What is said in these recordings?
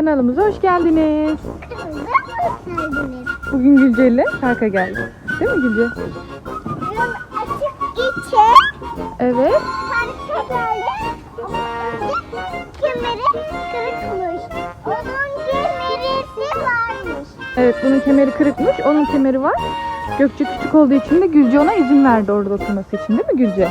Kanalımıza hoş geldiniz. Bugün Gülce ile parka geldik. Değil mi Gülce? Evet. parka geldik. Kemeri kırıkmış. Onun kemerisi varmış. Evet bunun kemeri kırıkmış. Onun kemeri var. Gökçe küçük olduğu için de Gülce ona izin verdi orada oturması için değil mi Gülce?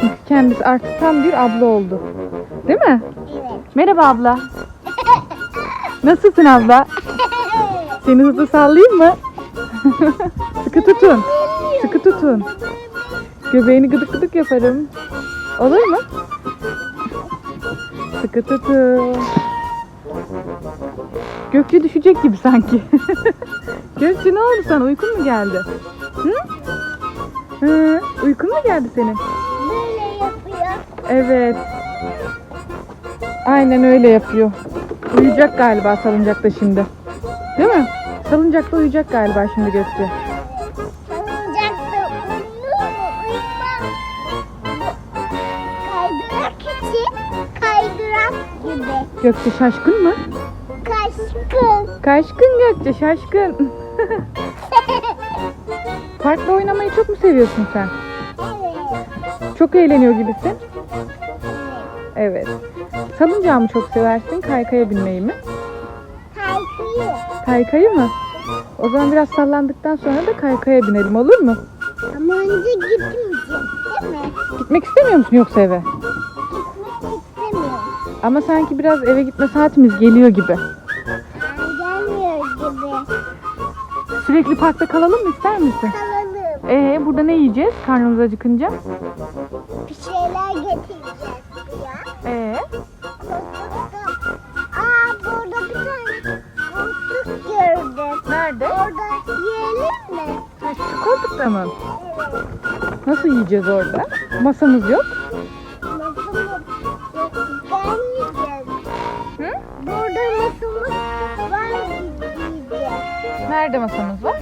Çünkü kendisi artık tam bir abla oldu. Değil mi? Evet. Merhaba abla. Nasılsın abla? Seni hızlı sallayayım mı? Sıkı tutun. Sıkı tutun. Göbeğini gıdık gıdık yaparım. Olur mu? Sıkı tutun. Gökçe düşecek gibi sanki. Gökçe ne oldu sana? Uykun mu geldi? Hı? Hı, uykun mu geldi senin? Böyle yapıyor. Evet. Aynen öyle yapıyor. Uyuyacak galiba salıncakta şimdi. Değil mi? Salıncakta uyuyacak galiba şimdi Gökçe. Salıncakta uyuyor mu? Uyumaz. Kaydırak için kaydırak gibi. Gökçe şaşkın mı? Kaşkın. Kaşkın Gökçe şaşkın. Parkta oynamayı çok mu seviyorsun sen? Evet. Çok eğleniyor gibisin. Evet. Salıncağı mı çok seversin? Kaykaya binmeyi mi? Kaykıyı. Kaykayı mı? O zaman biraz sallandıktan sonra da kaykaya binelim olur mu? Ama önce gitmeyeceğim değil mi? Gitmek istemiyor musun yoksa eve? Gitmek istemiyorum. Ama sanki biraz eve gitme saatimiz geliyor gibi. Aa, gelmiyor gibi. Sürekli parkta kalalım mı ister misin? Kalalım. Ee burada ne yiyeceğiz karnımız acıkınca? Bir şeyler getireceğiz ya. Ee nerede? Orada yiyelim mi? Ha, şu koltukta mı? Nasıl yiyeceğiz orada? Masamız yok. Masamız yok. Gelmeyeceğiz. Hı? Burada masamız var. Nerede masamız var?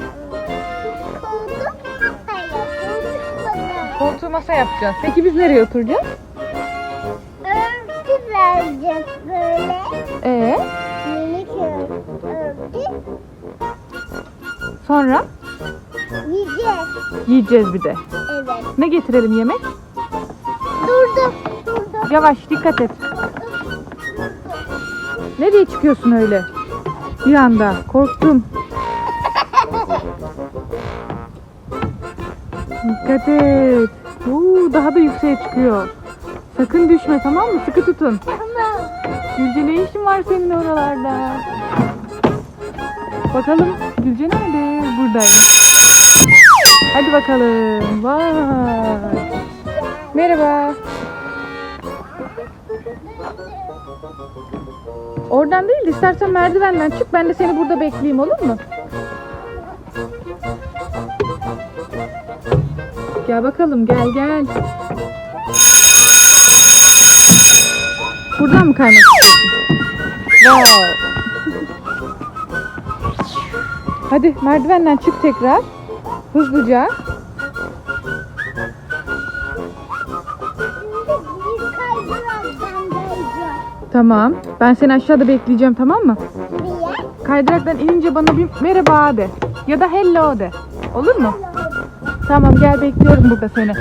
Koltuk masaya. Koltuk masaya. Koltuğu masa yapacağız. Peki biz nereye oturacağız? Örtü vereceğiz böyle. Ee Minik ör- örtü. Sonra Yiyeceğiz. yiyeceğiz bir de. Evet. Ne getirelim yemek? Durdum. Durdum. Yavaş dikkat et. Nereye çıkıyorsun öyle? Bir anda korktum. Dikkat et. Oo, daha da yükseğe çıkıyor. Sakın düşme tamam mı? Sıkı tutun. Tamam. Gülce ne işin var senin oralarda? Bakalım Gülce nerede? Buradaymış. Hadi bakalım. Vay. Merhaba. Oradan değil de istersen merdivenden çık. Ben de seni burada bekleyeyim olur mu? Gel bakalım gel gel. Buradan mı kaymak istiyorsun? Wow. Hadi merdivenden çık tekrar. Hızlıca. Tamam. Ben seni aşağıda bekleyeceğim tamam mı? Niye? Kaydıraktan inince bana bir merhaba de. Ya da hello de. Olur mu? Tamam gel bekliyorum burada seni.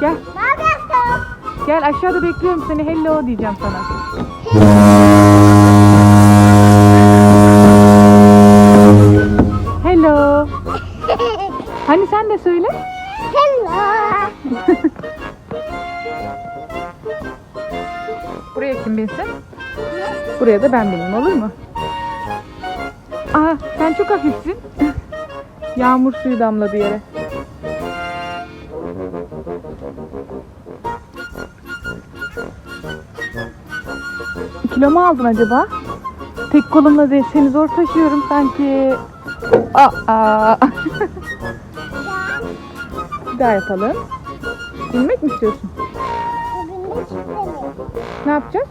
Gel. Ne yapıyorsun? Gel aşağıda bekliyorum seni. Hello diyeceğim sana. Buraya kim binsin? Buraya da ben bineyim olur mu? Aa sen çok hafifsin. Yağmur suyu damladı yere. Kilo mu aldın acaba? Tek kolumla değil seni zor taşıyorum sanki. Aa. Bir daha yapalım. Binmek mi istiyorsun? Binmek istemiyorum. Ne yapacağız?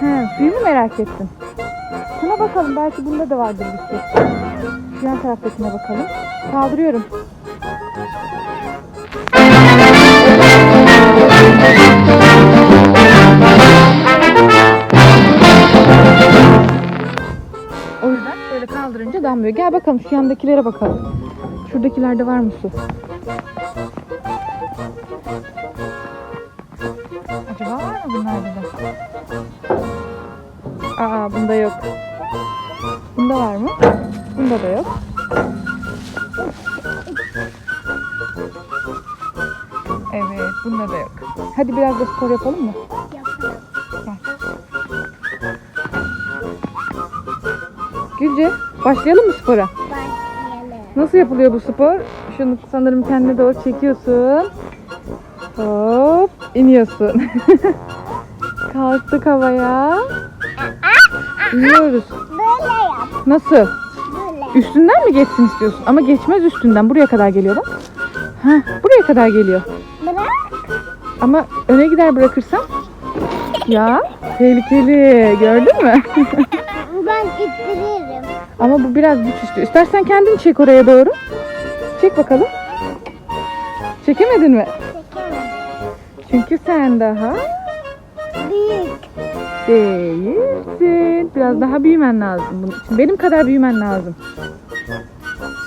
He, suyu mu merak ettin? Şuna bakalım belki bunda da vardır bir şey. Yan taraftakine bakalım. Kaldırıyorum. O yüzden böyle kaldırınca damlıyor. Gel bakalım şu yandakilere bakalım. Şuradakilerde var mı su? Acaba var mı bunlarda da? Aa bunda yok. Bunda var mı? Bunda da yok. Evet bunda da yok. Hadi biraz da spor yapalım mı? Yapalım. Gülce başlayalım mı spora? Başlayalım. Nasıl yapılıyor bu spor? Şunu sanırım kendine doğru çekiyorsun. Hop iniyorsun. Kalktık havaya. İniyoruz. Böyle yap. Nasıl? Böyle. Üstünden mi geçsin istiyorsun? Ama geçmez üstünden. Buraya kadar geliyor bak. Heh, buraya kadar geliyor. Bırak. Ama öne gider bırakırsam. Ya tehlikeli. Gördün mü? Ben ittiririm. Ama bu biraz güç istiyor. İstersen kendin çek oraya doğru. Çek bakalım. Çekemedin mi? Çünkü sen daha Büyük. değilsin. Biraz daha büyümen lazım bunun için. Benim kadar büyümen lazım.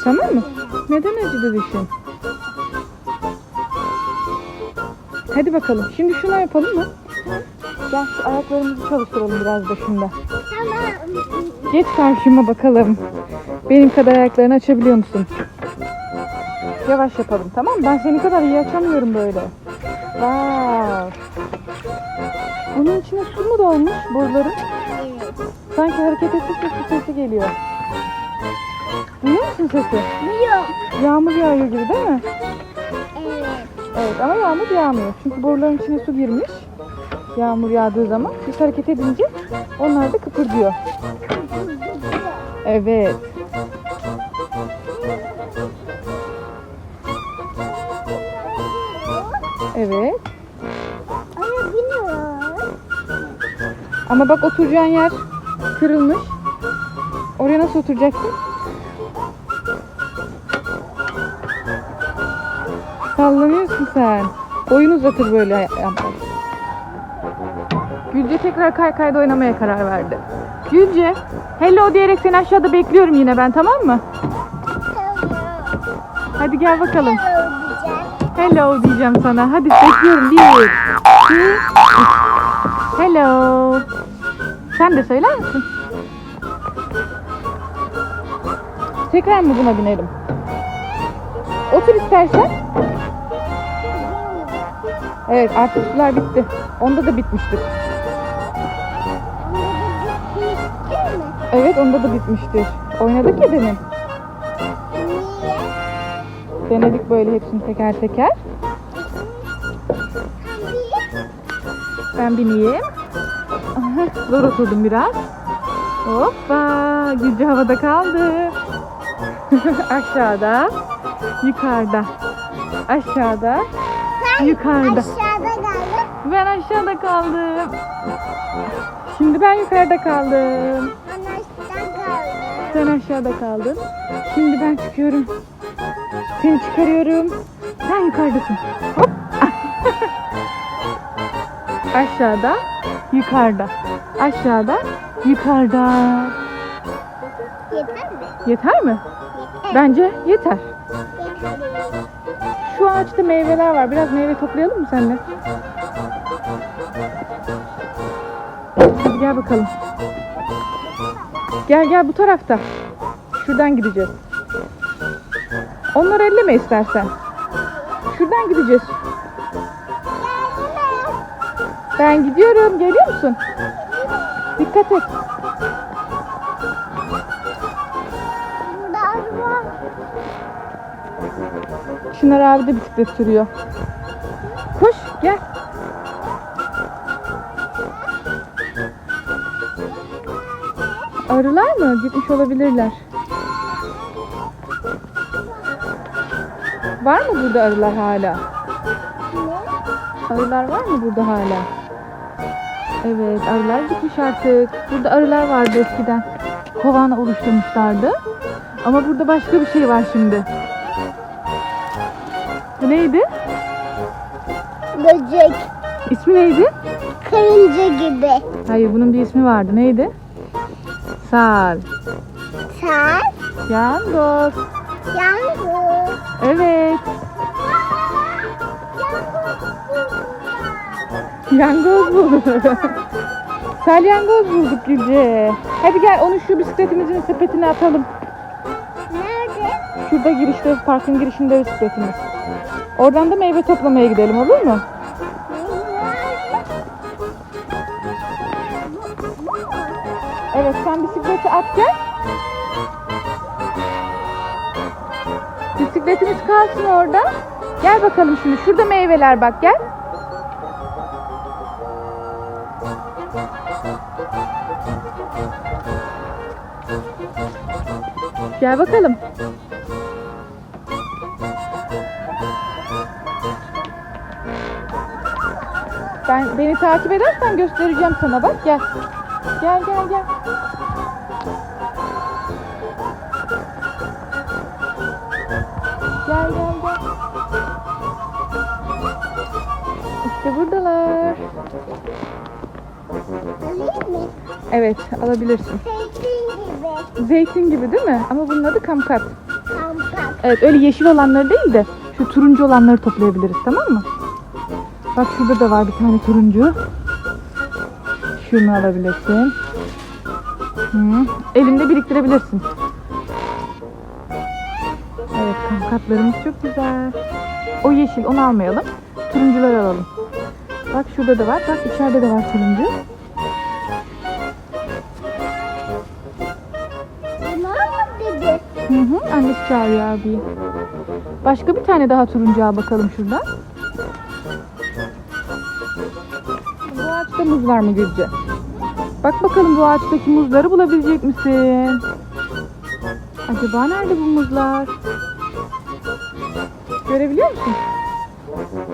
Tamam mı? Neden acıdı dişin? Hadi bakalım. Şimdi şunu yapalım mı? Gel şu ayaklarımızı çalıştıralım biraz da şunda. Tamam. Geç karşıma bakalım. Benim kadar ayaklarını açabiliyor musun? Yavaş yapalım tamam mı? Ben senin kadar iyi açamıyorum böyle. Wow. Bunun içine su mu dolmuş boruların? Evet. Sanki hareket ettikçe su sesi geliyor. Duyuyor musun sesi? Yok. Yağmur yağıyor gibi değil mi? Evet. Evet ama yağmur yağmıyor. Çünkü boruların içine su girmiş. Yağmur yağdığı zaman biz hareket edince onlar da kıpırdıyor. Evet. Evet. Ay biniyor. Ama bak oturacağın yer kırılmış. Oraya nasıl oturacaksın? Sallanıyorsun sen. Boyun uzatır böyle yapmak. Gülce tekrar kaykayda oynamaya karar verdi. Gülce, hello diyerek seni aşağıda bekliyorum yine ben tamam mı? Hadi gel bakalım. Hello diyeceğim sana. Hadi bekliyorum. Bir, iki, üç. Hello. Sen de söyler misin? Tekrar mı buna binelim? Otur istersen. Evet artık sular bitti. Onda da mi? Evet onda da bitmiştir. Oynadık ya demin. Denedik böyle hepsini teker teker. Ben bineyim. Zor oturdum biraz. Hoppa. Gülce havada kaldı. Aşağıda. Yukarıda. Aşağıda. Yukarıda. Aşağıda kaldım. Ben aşağıda kaldım. Şimdi ben yukarıda kaldım. Ben aşağıda kaldım. Sen aşağıda kaldın. Şimdi ben çıkıyorum. Seni çıkarıyorum. Sen yukarıdasın. Hop. Aşağıda, yukarıda. Aşağıda, yukarıda. Yeter mi? Yeter mi? Yeter. Bence yeter. Yeter. Şu ağaçta meyveler var. Biraz meyve toplayalım mı seninle? Hadi gel bakalım. Gel gel bu tarafta. Şuradan gideceğiz. Onları elleme istersen. Şuradan gideceğiz. Ben gidiyorum. Geliyor musun? Dikkat et. Çınar abi de bisiklet sürüyor. Koş gel. Arılar mı? Gitmiş olabilirler. Var mı burada arılar hala? Arılar var mı burada hala? Evet arılar gitmiş artık. Burada arılar vardı eskiden. Kovan oluşturmuşlardı. Ama burada başka bir şey var şimdi. Bu neydi? Böcek. İsmi neydi? Karınca gibi. Hayır bunun bir ismi vardı. Neydi? Sal. Sen Yangoz. Yangın. Evet. Yangoz bulduk. Salyangoz bulduk Gülce. Hadi gel onu şu bisikletimizin sepetine atalım. Nerede? Şurada girişte, parkın girişinde bisikletimiz. Oradan da meyve toplamaya gidelim olur mu? Evet sen bisikleti at gel. Bisikletimiz kalsın orada. Gel bakalım şimdi. Şurada meyveler bak gel. Gel bakalım. Ben beni takip edersen göstereceğim sana bak gel. Gel gel gel. İşte buradalar. Evet alabilirsin. Zeytin gibi. Zeytin gibi değil mi? Ama bunun adı kamkat. Kampak. Evet öyle yeşil olanları değil de şu turuncu olanları toplayabiliriz tamam mı? Bak şurada da var bir tane turuncu. Şunu alabilirsin. Hı. Evinde biriktirebilirsin. Evet kamkatlarımız çok güzel. O yeşil onu almayalım. Turuncuları alalım. Bak şurada da var. Bak içeride de var dedi? Hı hı, annesi çağırıyor abi. Başka bir tane daha turuncu al bakalım şuradan. Bu ağaçta muz var mı Gülce? Bak bakalım bu ağaçtaki muzları bulabilecek misin? Acaba nerede bu muzlar? Görebiliyor musun?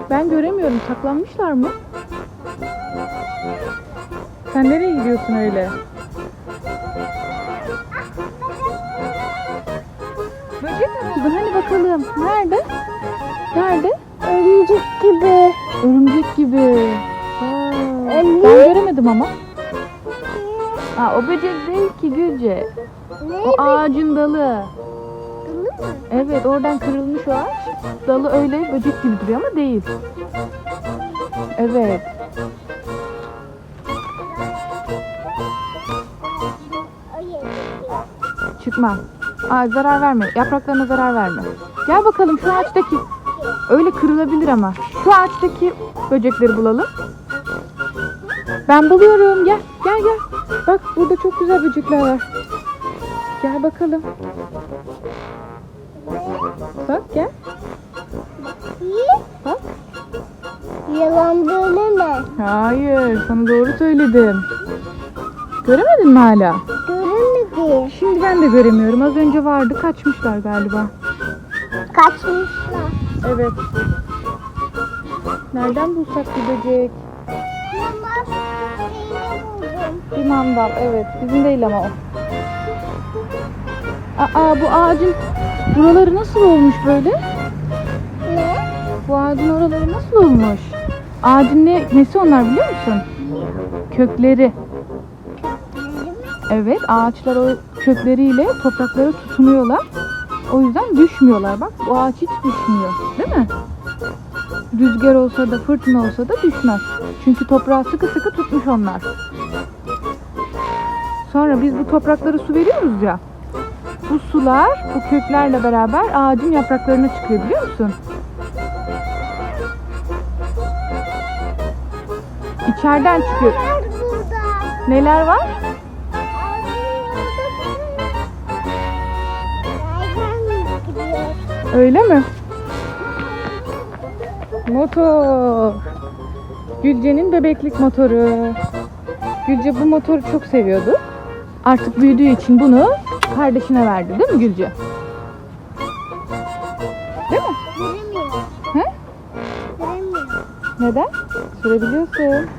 Ben göremiyorum. Saklanmışlar mı? Sen nereye gidiyorsun öyle? Böcek mi buldun? Hani bakalım. Nerede? Nerede? Örümcek gibi. Örümcek gibi. Anne. ben göremedim ama. Aa, o böcek değil ki Gülce. Ne? O ağacın dalı. Bunu mu? Evet oradan kırılmış o ağaç. Dalı öyle böcek gibi duruyor ama değil. Evet. O yedi. Çıkma. Aa, zarar verme. Yapraklarına zarar verme. Gel bakalım şu ağaçtaki. Öyle kırılabilir ama. Şu ağaçtaki böcekleri bulalım. Ben buluyorum. Gel. Gel gel. Bak burada çok güzel böcekler var. Gel bakalım. Bak gel. Yalan söyleme. Hayır. Sana doğru söyledim. Göremedin mi hala? Görünmedi. Şimdi ben de göremiyorum. Az önce vardı. Kaçmışlar galiba. Kaçmışlar. Evet. Nereden bulsak buldum. Bir mandal. Evet. Bizim değil ama o. Aa bu ağacın buraları nasıl olmuş böyle? Bu ağacın oraları nasıl olmuş? Ağacın ne, nesi onlar biliyor musun? Kökleri. Evet ağaçlar o kökleriyle topraklara tutunuyorlar. O yüzden düşmüyorlar. Bak bu ağaç hiç düşmüyor. Değil mi? Rüzgar olsa da fırtına olsa da düşmez. Çünkü toprağı sıkı sıkı tutmuş onlar. Sonra biz bu topraklara su veriyoruz ya. Bu sular bu köklerle beraber ağacın yapraklarına çıkıyor biliyor musun? İçeriden çıkıyor. Var burada. Neler var? Öyle mi? Motor. Gülce'nin bebeklik motoru. Gülce bu motoru çok seviyordu. Artık büyüdüğü için bunu kardeşine verdi değil mi Gülce? Değil mi? Göremiyor. He? Göremiyor. Neden? Sürebiliyorsun.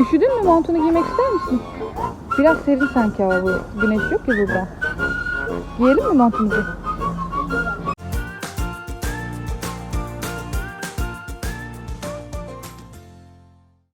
Üşüdün mü? Montunu giymek ister misin? Biraz serin sanki hava bu. Güneş yok ya burada. Giyelim mi montumuzu?